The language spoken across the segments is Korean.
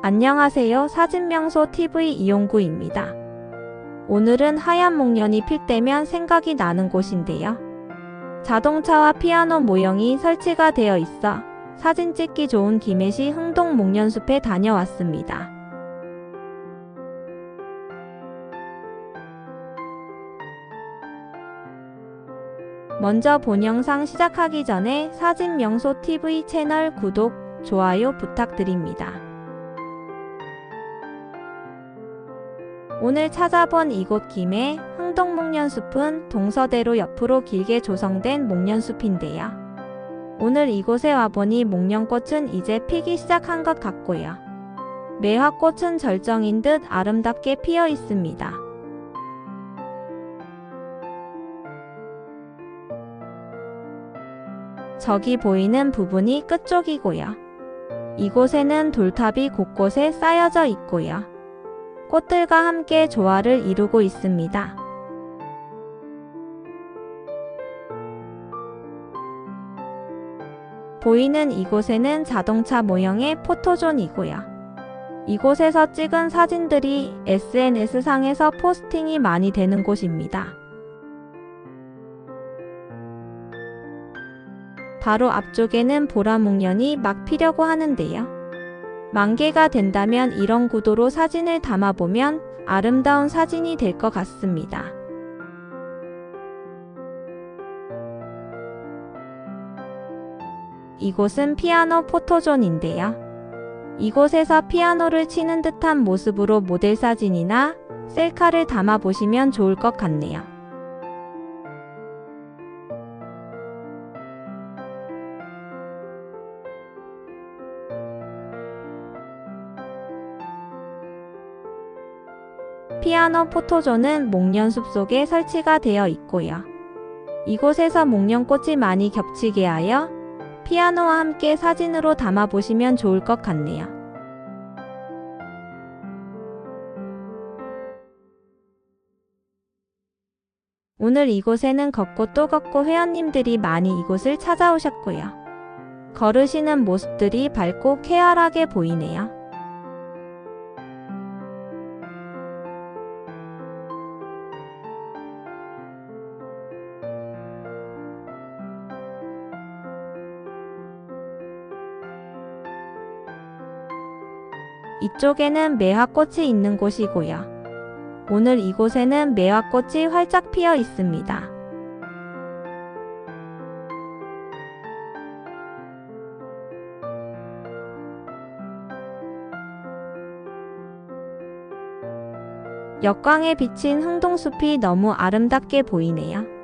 안녕하세요. 사진명소 TV 이용구입니다. 오늘은 하얀 목련이 필 때면 생각이 나는 곳인데요. 자동차와 피아노 모형이 설치가 되어 있어 사진 찍기 좋은 김해시 흥동 목련숲에 다녀왔습니다. 먼저 본 영상 시작하기 전에 사진명소 TV 채널 구독, 좋아요 부탁드립니다. 오늘 찾아본 이곳 김해 흥동 목련숲은 동서대로 옆으로 길게 조성된 목련숲인데요. 오늘 이곳에 와보니 목련꽃은 이제 피기 시작한 것 같고요. 매화꽃은 절정인 듯 아름답게 피어 있습니다. 저기 보이는 부분이 끝쪽이고요. 이곳에는 돌탑이 곳곳에 쌓여져 있고요. 꽃들과 함께 조화를 이루고 있습니다. 보이는 이곳에는 자동차 모형의 포토존이고요. 이곳에서 찍은 사진들이 SNS상에서 포스팅이 많이 되는 곳입니다. 바로 앞쪽에는 보라목련이 막 피려고 하는데요. 만개가 된다면 이런 구도로 사진을 담아보면 아름다운 사진이 될 것 같습니다. 이곳은 피아노 포토존인데요. 이곳에서 피아노를 치는 듯한 모습으로 모델 사진이나 셀카를 담아보시면 좋을 것 같네요. 피아노 포토존은 목련숲 속에 설치가 되어 있고요. 이곳에서 목련꽃이 많이 겹치게 하여 피아노와 함께 사진으로 담아 보시면 좋을 것 같네요. 오늘 이곳에는 걷고 또 걷고 회원님들이 많이 이곳을 찾아오셨고요. 걸으시는 모습들이 밝고 쾌활하게 보이네요. 이쪽에는 매화꽃이 있는 곳이고요. 오늘 이곳에는 매화꽃이 활짝 피어 있습니다. 역광에 비친 흥동숲이 너무 아름답게 보이네요.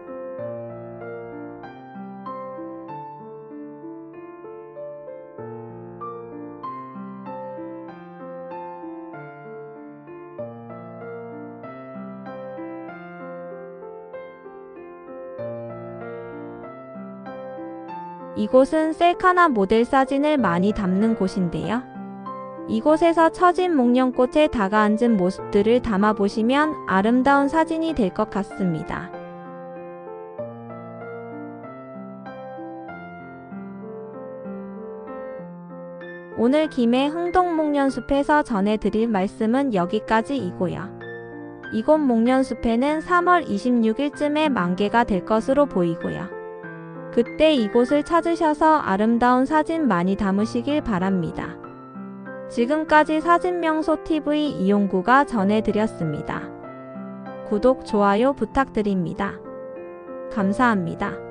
이곳은 셀카나 모델 사진을 많이 담는 곳인데요. 이곳에서 처진 목련꽃에 다가앉은 모습들을 담아보시면 아름다운 사진이 될 것 같습니다. 오늘 김해 흥동 목련숲에서 전해드릴 말씀은 여기까지이고요. 이곳 목련숲에는 3월 26일쯤에 만개가 될 것으로 보이고요. 그때 이곳을 찾으셔서 아름다운 사진 많이 담으시길 바랍니다. 지금까지 사진명소 TV 이용구가 전해드렸습니다. 구독, 좋아요 부탁드립니다. 감사합니다.